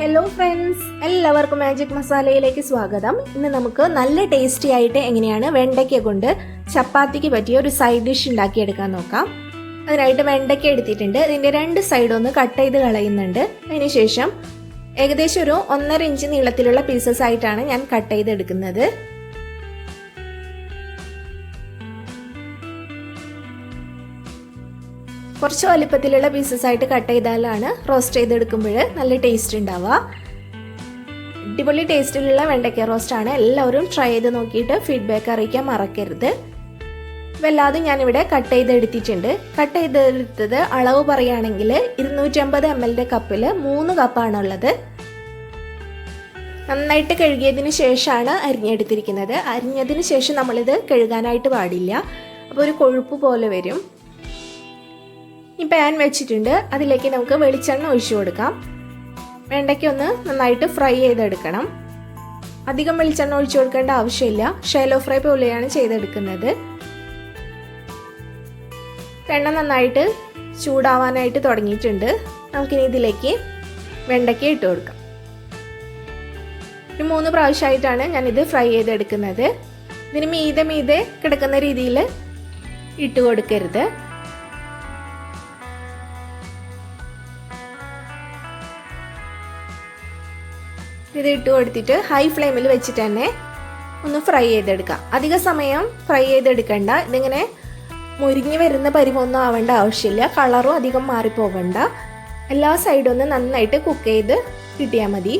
Hello friends എല്ലാവർക്കും magic മസാലയിലേക്ക് സ്വാഗതം. ഇന്ന് നമുക്ക് നല്ല ടേസ്റ്റി ആയിട്ട് എങ്ങനെയാണ് വെണ്ടയ്ക്ക കൊണ്ട് ചപ്പാത്തിക്ക് പറ്റിയ ഒരു സൈഡ് ഡിഷ് ഉണ്ടാക്കിയെടുക്കാൻ നോക്കാം. അതിനായിട്ട് വെണ്ടയ്ക്ക എടുത്തിട്ടുണ്ട്. ഇതിന്റെ രണ്ട് സൈഡ് ഒന്ന് കട്ട് ചെയ്ത് കളയുന്നുണ്ട്. അതിനുശേഷം ഏകദേശം ഒരു ഒന്നര ഇഞ്ച് നീളത്തിലുള്ള പീസസ് ആയിട്ടാണ് ഞാൻ കട്ട് ചെയ്തെടുക്കുന്നത്. കുറച്ച് വലിപ്പത്തിലുള്ള പീസസ് ആയിട്ട് കട്ട് ചെയ്താലാണ് റോസ്റ്റ് ചെയ്തെടുക്കുമ്പോൾ നല്ല ടേസ്റ്റ് ഉണ്ടാവുക. അടിപൊളി ടേസ്റ്റിലുള്ള വെണ്ടയ്ക്ക റോസ്റ്റ് ആണ്. എല്ലാവരും ട്രൈ ചെയ്ത് നോക്കിയിട്ട് ഫീഡ്ബാക്ക് അറിയിക്കാൻ മറക്കരുത്. വല്ലാതെ ഞാനിവിടെ കട്ട് ചെയ്തെടുത്തിട്ടുണ്ട്. കട്ട് ചെയ്തെടുത്തത് അളവ് പറയുകയാണെങ്കിൽ ഇരുന്നൂറ്റമ്പത് എം എല്ലിന്റെ കപ്പിൽ മൂന്ന് കപ്പാണുള്ളത് നന്നായിട്ട് കഴുകിയതിന് ശേഷമാണ് അരിഞ്ഞെടുത്തിരിക്കുന്നത്. അരിഞ്ഞതിന് ശേഷം നമ്മളിത് കഴുകാനായിട്ട് പാടില്ല. അപ്പോൾ ഒരു കൊഴുപ്പ് പോലെ വരും. ഈ പാൻ വെച്ചിട്ടുണ്ട്. അതിലേക്ക് നമുക്ക് വെളിച്ചെണ്ണ ഒഴിച്ചു കൊടുക്കാം. വെണ്ടയ്ക്ക ഒന്ന് നന്നായിട്ട് ഫ്രൈ ചെയ്തെടുക്കണം. അധികം വെളിച്ചെണ്ണ ഒഴിച്ചു കൊടുക്കേണ്ട ആവശ്യമില്ല. ഷെലോ ഫ്രൈ പോലെയാണ് ചെയ്തെടുക്കുന്നത്. എണ്ണ നന്നായിട്ട് ചൂടാവാനായിട്ട് തുടങ്ങിയിട്ടുണ്ട്. നമുക്കിനി ഇതിലേക്ക് വെണ്ടയ്ക്ക ഇട്ട് കൊടുക്കാം. ഒരു മൂന്ന് പ്രാവശ്യമായിട്ടാണ് ഞാനിത് ഫ്രൈ ചെയ്തെടുക്കുന്നത്. ഇതിന് മീതെ മീതെ കിടക്കുന്ന രീതിയിൽ ഇട്ട് കൊടുക്കരുത്. ഇത് ഇട്ട് കൊടുത്തിട്ട് ഹൈ ഫ്ലെയിമിൽ വെച്ചിട്ട് തന്നെ ഒന്ന് ഫ്രൈ ചെയ്തെടുക്കാം. അധിക സമയം ഫ്രൈ ചെയ്തെടുക്കണ്ട. ഇതിങ്ങനെ മുരിഞ്ഞ് വരുന്ന പരിവൊന്നും ആവേണ്ട ആവശ്യമില്ല. കളറും അധികം മാറിപ്പോകണ്ട എല്ലാ സൈഡും ഒന്ന് നന്നായിട്ട് കുക്ക് ചെയ്ത് കിട്ടിയാൽ മതി.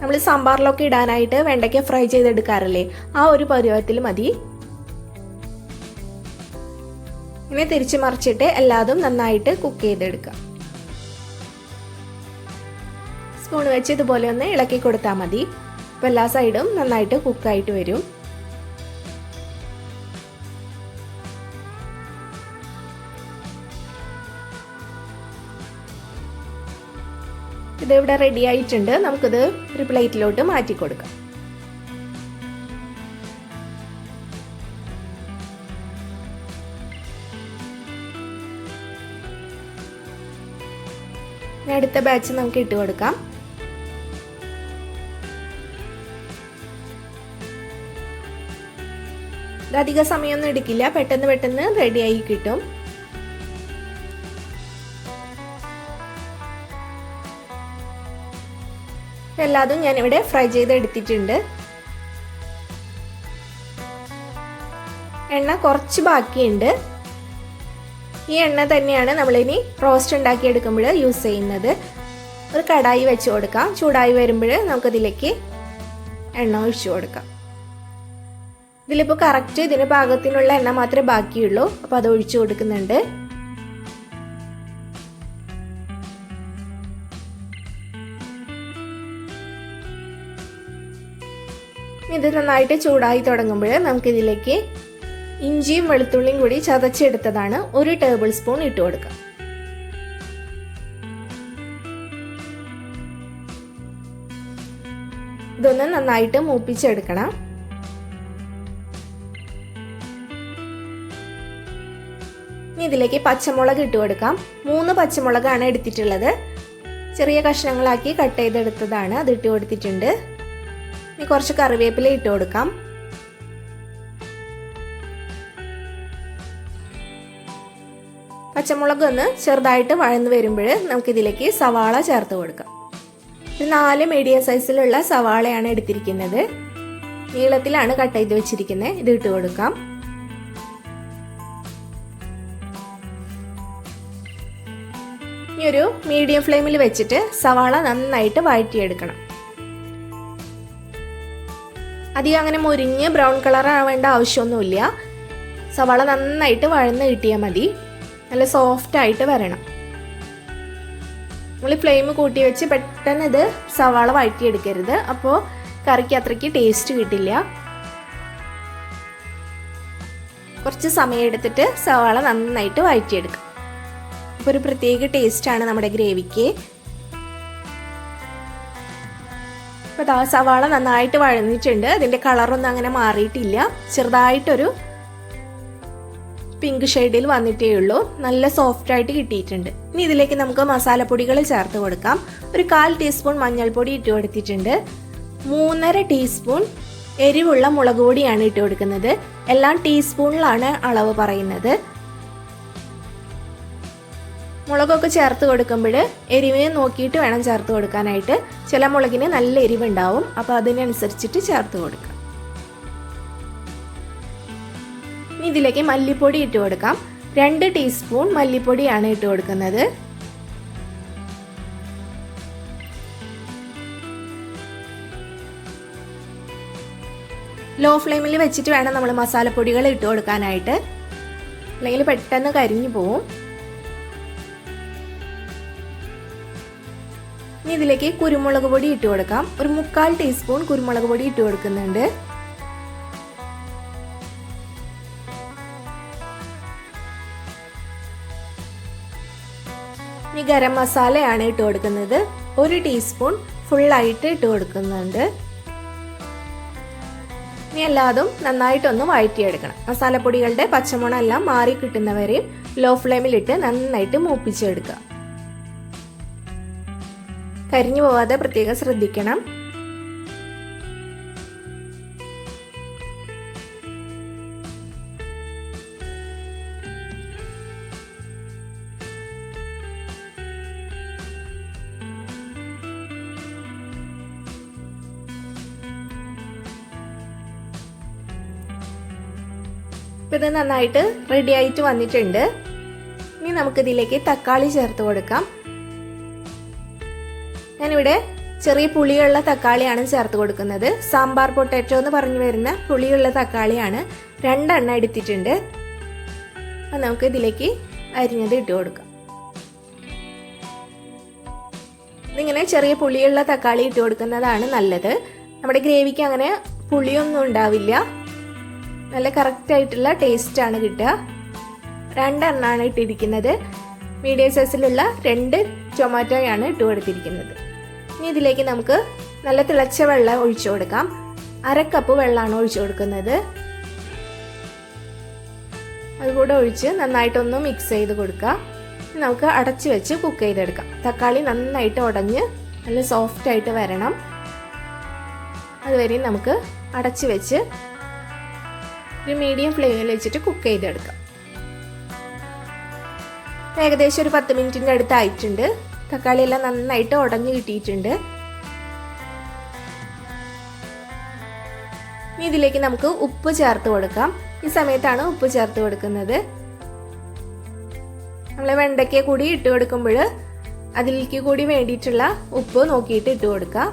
നമ്മൾ സാമ്പാറിലൊക്കെ ഇടാനായിട്ട് വെണ്ടയ്ക്ക ഫ്രൈ ചെയ്തെടുക്കാറില്ലേ? ആ ഒരു പരുവത്തിൽ മതി. ഇങ്ങനെ തിരിച്ചു മറിച്ചിട്ട് എല്ലാതും നന്നായിട്ട് കുക്ക് ചെയ്തെടുക്കാം. സ്പൂൺ വെച്ച് ഇതുപോലെ ഒന്ന് ഇളക്കി കൊടുത്താൽ മതി. അപ്പോൾ എല്ലാ സൈഡും നന്നായിട്ട് കുക്കായിട്ട് വരും. ഇതിവിടെ റെഡി ആയിട്ടുണ്ട്. നമുക്കിത് ഒരു പ്ലേറ്റിലോട്ട് മാറ്റി കൊടുക്കാം. അടുത്ത ബാച്ച് നമുക്ക് ഇട്ട് കൊടുക്കാം. അധിക സമയമൊന്നും എടുക്കില്ല. പെട്ടെന്ന് പെട്ടെന്ന് റെഡിയായി കിട്ടും. എല്ലാതും ഞാനിവിടെ ഫ്രൈ ചെയ്ത് എടുത്തിട്ടുണ്ട് എണ്ണ കുറച്ച് ബാക്കിയുണ്ട്. ഈ എണ്ണ തന്നെയാണ് നമ്മളിനി റോസ്റ്റ് ഉണ്ടാക്കി എടുക്കുമ്പോൾ യൂസ് ചെയ്യുന്നത്. ഒരു കടായി വെച്ച് കൊടുക്കാം. ചൂടായി വരുമ്പോൾ നമുക്കതിലേക്ക് എണ്ണ ഒഴിച്ചു കൊടുക്കാം. ഇതിലിപ്പോൾ കറക്റ്റ് ഇതിന് പാകത്തിനുള്ള എണ്ണ മാത്രമേ ബാക്കിയുള്ളൂ. അപ്പോൾ അത് ഒഴിച്ചു കൊടുക്കുന്നുണ്ട്. ഇത് നന്നായിട്ട് ചൂടായി തുടങ്ങുമ്പോൾ നമുക്കിതിലേക്ക് ഇഞ്ചിയും വെളുത്തുള്ളിയും കൂടി ചതച്ചെടുത്തതാണ് ഒരു ടേബിൾ സ്പൂൺ ഇട്ട് കൊടുക്കാം ഇതൊന്ന് നന്നായിട്ട് മൂപ്പിച്ചെടുക്കണം. ഇനി ഇതിലേക്ക് പച്ചമുളക് ഇട്ട് കൊടുക്കാം. മൂന്ന് പച്ചമുളകാണ് എടുത്തിട്ടുള്ളത്. ചെറിയ കഷ്ണങ്ങളാക്കി കട്ട് ചെയ്തെടുത്തതാണ് അത് ഇട്ട് കൊടുത്തിട്ടുണ്ട്. ഇനി കുറച്ച് കറിവേപ്പില ഇട്ട് കൊടുക്കാം. പച്ചമുളക് ഒന്ന് ചെറുതായിട്ട് വഴന്ന് വരുമ്പോൾ നമുക്കിതിലേക്ക് സവാള ചേർത്ത് കൊടുക്കാം. ഒരു നാല് മീഡിയം സൈസിലുള്ള സവാളയാണ് എടുത്തിരിക്കുന്നത്. നീളത്തിലാണ് കട്ട് ചെയ്ത് വെച്ചിരിക്കുന്നത്. ഇത് ഇട്ട് കൊടുക്കാം. ഇനി ഒരു മീഡിയം ഫ്ലെയിമിൽ വെച്ചിട്ട് സവാള നന്നായിട്ട് വഴറ്റിയെടുക്കണം. അധികം അങ്ങനെ മുരിഞ്ഞ് ബ്രൗൺ കളർ ആവേണ്ട ആവശ്യമൊന്നുമില്ല. സവാള നന്നായിട്ട് വഴന്ന് കിട്ടിയാൽ മതി. നല്ല സോഫ്റ്റ് ആയിട്ട് വരണം. നമ്മൾ ഫ്ലെയിം കൂട്ടി വെച്ച് പെട്ടെന്ന് ഇത് സവാള വഴറ്റിയെടുക്കരുത്. അപ്പോൾ കറിക്ക് അത്രയ്ക്ക് ടേസ്റ്റ് കിട്ടില്ല. കുറച്ച് സമയം എടുത്തിട്ട് സവാള നന്നായിട്ട് വഴറ്റിയെടുക്കാം. അപ്പോൾ ഒരു പ്രത്യേക ടേസ്റ്റാണ് നമ്മുടെ ഗ്രേവിക്ക്. അപ്പോൾ ദാ സവാള നന്നായിട്ട് വഴന്നിട്ടുണ്ട്. അതിന്റെ കളറൊന്നും അങ്ങനെ മാറിയിട്ടില്ല. ചെറുതായിട്ടൊരു പിങ്ക് ഷെയ്ഡിൽ വന്നിട്ടേ ഉള്ളൂ. നല്ല സോഫ്റ്റ് ആയിട്ട് കിട്ടിയിട്ടുണ്ട്. ഇനി ഇതിലേക്ക് നമുക്ക് മസാലപ്പൊടികൾ ചേർത്ത് കൊടുക്കാം. ഒരു കാൽ ടീസ്പൂൺ മഞ്ഞൾപ്പൊടി ഇട്ട് കൊടുത്തിട്ടുണ്ട്. മൂന്നര ടീസ്പൂൺ എരിവുള്ള മുളക് പൊടിയാണ് ഇട്ട് കൊടുക്കുന്നത്. എല്ലാം ടീസ്പൂണിലാണ് അളവ് പറയുന്നത്. മുളകൊക്കെ ചേർത്ത് കൊടുക്കുമ്പോൾ എരിവിനെ നോക്കിയിട്ട് വേണം ചേർത്ത് കൊടുക്കാനായിട്ട്. ചില മുളകിന് നല്ല എരിവുണ്ടാവും. അപ്പോൾ അതിനനുസരിച്ചിട്ട് ചേർത്ത് കൊടുക്കാം. ഇനി ഇതിലേക്ക് മല്ലിപ്പൊടി ഇട്ട് കൊടുക്കാം. രണ്ട് ടീസ്പൂൺ മല്ലിപ്പൊടിയാണ് ഇട്ട് കൊടുക്കുന്നത്. ലോ ഫ്ലെയിമിൽ വെച്ചിട്ട് വേണം നമ്മൾ മസാലപ്പൊടികൾ ഇട്ട് കൊടുക്കാനായിട്ട്. അല്ലെങ്കിൽ പെട്ടെന്ന് കരിഞ്ഞു പോവും. ഇതിലേക്ക് കുരുമുളക് പൊടി ഇട്ട് കൊടുക്കാം. ഒരു മുക്കാൽ ടീസ്പൂൺ കുരുമുളക് പൊടി ഇട്ട് കൊടുക്കുന്നുണ്ട്. ഇനി ഗരം മസാലയാണ് ഇട്ട് കൊടുക്കുന്നത്. ഒരു ടീസ്പൂൺ ഫുള്ളായിട്ട് ഇട്ട് കൊടുക്കുന്നുണ്ട്. ഇനി എല്ലാതും നന്നായിട്ടൊന്ന് വഴറ്റിയെടുക്കണം. മസാലപ്പൊടികളുടെ പച്ചമുളക് എല്ലാം മാറി കിട്ടുന്നവരെയും ലോ ഫ്ലെയിമിലിട്ട് നന്നായിട്ട് മൂപ്പിച്ചെടുക്കുക. കരിഞ്ഞു പോവാതെ പ്രത്യേകം ശ്രദ്ധിക്കണം. ഇത് നന്നായിട്ട് റെഡി ആയിട്ട് വന്നിട്ടുണ്ട്. ഇനി നമുക്കിതിലേക്ക് തക്കാളി ചേർത്ത് കൊടുക്കാം. ഞാനിവിടെ ചെറിയ പുളിയുള്ള തക്കാളിയാണ് ചേർത്ത് കൊടുക്കുന്നത്. സാമ്പാർ പൊട്ടാറ്റോ എന്ന് പറഞ്ഞു വരുന്ന പുളിയുള്ള തക്കാളിയാണ് രണ്ടെണ്ണം എടുത്തിട്ടുണ്ട്. അപ്പം നമുക്ക് ഇതിലേക്ക് അരിഞ്ഞത് ഇട്ട് കൊടുക്കാം. ഇതിങ്ങനെ ചെറിയ പുളിയുള്ള തക്കാളി ഇട്ട് കൊടുക്കുന്നതാണ് നല്ലത്. നമ്മുടെ ഗ്രേവിക്ക് അങ്ങനെ പുളിയൊന്നും ഉണ്ടാവില്ല. നല്ല കറക്റ്റ് ആയിട്ടുള്ള ടേസ്റ്റ് ആണ് കിട്ടുക. രണ്ടെണ്ണമാണ് ഇട്ടിരിക്കുന്നത്. മീഡിയം സൈസിലുള്ള രണ്ട് ടൊമാറ്റോയാണ് ഇട്ട് കൊടുത്തിരിക്കുന്നത്. ഇനി ഇതിലേക്ക് നമുക്ക് നല്ല തിളച്ച വെള്ളം ഒഴിച്ചു കൊടുക്കാം. അര കപ്പ് വെള്ളമാണ് ഒഴിച്ചു കൊടുക്കുന്നത്. അതുകൂടെ ഒഴിച്ച് നന്നായിട്ടൊന്ന് മിക്സ് ചെയ്ത് കൊടുക്കാം. നമുക്ക് അടച്ചു വെച്ച് കുക്ക് ചെയ്തെടുക്കാം. തക്കാളി നന്നായിട്ട് ഉടഞ്ഞ് നല്ല സോഫ്റ്റ് ആയിട്ട് വരണം. അതുവരെ നമുക്ക് അടച്ചു വെച്ച് ഒരു മീഡിയം ഫ്ലെയിമിൽ വെച്ചിട്ട് കുക്ക് ചെയ്തെടുക്കാം. ഏകദേശം ഒരു പത്ത് മിനിറ്റിന്റെ അടുത്ത് ആയിട്ടുണ്ട് തക്കാളി എല്ലാം നന്നായിട്ട് ഉടഞ്ഞു കിട്ടിയിട്ടുണ്ട്. ഇനി ഇതിലേക്ക് നമുക്ക് ഉപ്പ് ചേർത്ത് കൊടുക്കാം. ഈ സമയത്താണ് ഉപ്പ് ചേർത്ത് കൊടുക്കുന്നത്. നമ്മൾ വെണ്ടയ്ക്ക കൂടി ഇട്ട് കൊടുക്കുമ്പോൾ അതിലേക്ക് കൂടി വേണ്ടിയിട്ടുള്ള ഉപ്പ് നോക്കിയിട്ട് ഇട്ട് കൊടുക്കാം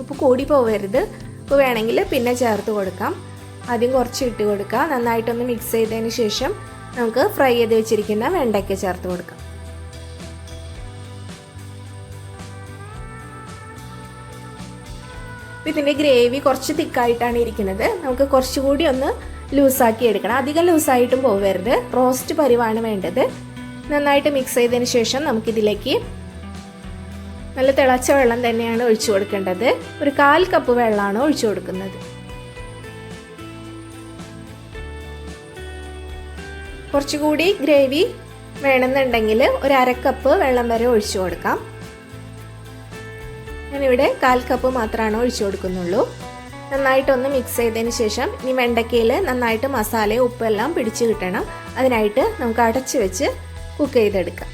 ഉപ്പ് കൂടി പോവരുത്. ഉപ്പ് വേണമെങ്കിൽ പിന്നെ ചേർത്ത് കൊടുക്കാം. ആദ്യം കുറച്ച് ഇട്ട് കൊടുക്കുക. നന്നായിട്ടൊന്ന് മിക്സ് ചെയ്തതിന് ശേഷം നമുക്ക് ഫ്രൈ ചെയ്ത് വെച്ചിരിക്കുന്ന വെണ്ടയ്ക്ക ചേർത്ത് കൊടുക്കാം. ഇതിന്റെ ഗ്രേവി കുറച്ച് തിക്കായിട്ടാണ് ഇരിക്കുന്നത്. നമുക്ക് കുറച്ചുകൂടി ഒന്ന് ലൂസാക്കി എടുക്കണം. അധികം ലൂസായിട്ടും പോവരുത്. റോസ്റ്റ് പരിവാണ് വേണ്ടത്. നന്നായിട്ട് മിക്സ് ചെയ്തതിന് ശേഷം നമുക്കിതിലേക്ക് നല്ല തിളച്ച വെള്ളം തന്നെയാണ് ഒഴിച്ചു കൊടുക്കേണ്ടത്. ഒരു കാൽ കപ്പ് വെള്ളമാണ് ഒഴിച്ചു കൊടുക്കുന്നത്. കുറച്ചുകൂടി ഗ്രേവി വേണമെന്നുണ്ടെങ്കിൽ ഒരു അര കപ്പ് വെള്ളം വരെ ഒഴിച്ചു കൊടുക്കാം. ഞാനിവിടെ കാൽ കപ്പ് മാത്രമാണ് ഒഴിച്ചു കൊടുക്കുന്നുള്ളൂ. നന്നായിട്ടൊന്ന് മിക്സ് ചെയ്തതിന് ശേഷം ഇനി വെണ്ടയ്ക്കയിൽ നന്നായിട്ട് മസാലയും ഉപ്പെല്ലാം പിടിച്ച് കിട്ടണം. അതിനായിട്ട് നമുക്ക് അടച്ച് വെച്ച് കുക്ക് ചെയ്തെടുക്കാം.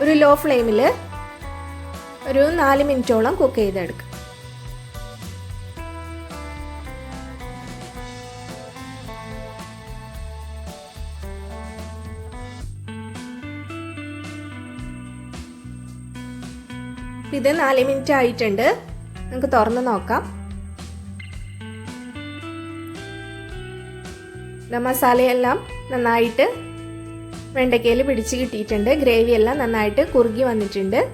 ഒരു ലോ ഫ്ലെയിമിൽ ഒരു നാല് മിനിറ്റോളം കുക്ക് ചെയ്തെടുക്കാം. ഇത് നാല് മിനിറ്റ് ആയിട്ടുണ്ട്. നമുക്ക് തുറന്ന് നോക്കാം. മസാലയെല്ലാം നന്നായിട്ട് വെണ്ടയ്ക്കയിൽ പിടിച്ച് കിട്ടിയിട്ടുണ്ട്. ഗ്രേവി എല്ലാം നന്നായിട്ട് കുറുകി വന്നിട്ടുണ്ട്.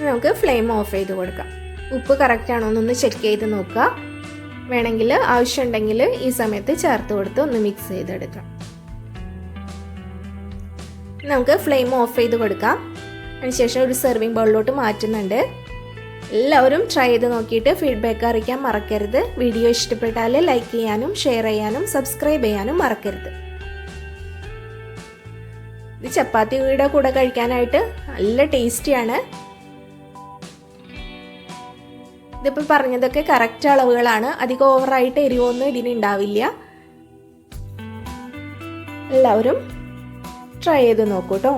നമുക്ക് ഫ്ലെയിം ഓഫ് ചെയ്ത് കൊടുക്കാം. ഉപ്പ് കറക്റ്റ് ആണോ എന്നൊന്ന് ചെക്ക് ചെയ്ത് നോക്കുക. വേണമെങ്കിൽ ആവശ്യമുണ്ടെങ്കിൽ ഈ സമയത്ത് ചേർത്ത് കൊടുത്ത് ഒന്ന് മിക്സ് ചെയ്തെടുക്കാം. നമുക്ക് ഫ്ലെയിം ഓഫ് ചെയ്ത് കൊടുക്കാം. അതിനുശേഷം ഒരു സെർവിങ് ബൗളിലോട്ട് മാറ്റുന്നുണ്ട്. എല്ലാവരും ട്രൈ ചെയ്ത് നോക്കിയിട്ട് ഫീഡ്ബാക്ക് അറിയിക്കാൻ മറക്കരുത്. വീഡിയോ ഇഷ്ടപ്പെട്ടാൽ ലൈക്ക് ചെയ്യാനും ഷെയർ ചെയ്യാനും സബ്സ്ക്രൈബ് ചെയ്യാനും മറക്കരുത്. ഇത് ചപ്പാത്തി കൂടെ കഴിക്കാനായിട്ട് നല്ല ടേസ്റ്റിയാണ് ഇതിപ്പോൾ പറഞ്ഞതൊക്കെ കറക്റ്റ് അളവുകളാണ്. അധികം ഓവറായിട്ട് എരിവൊന്നും ഇതിന് ഉണ്ടാവില്ല. എല്ലാവരും ട്രൈ ചെയ്ത് നോക്കൂ കേട്ടോ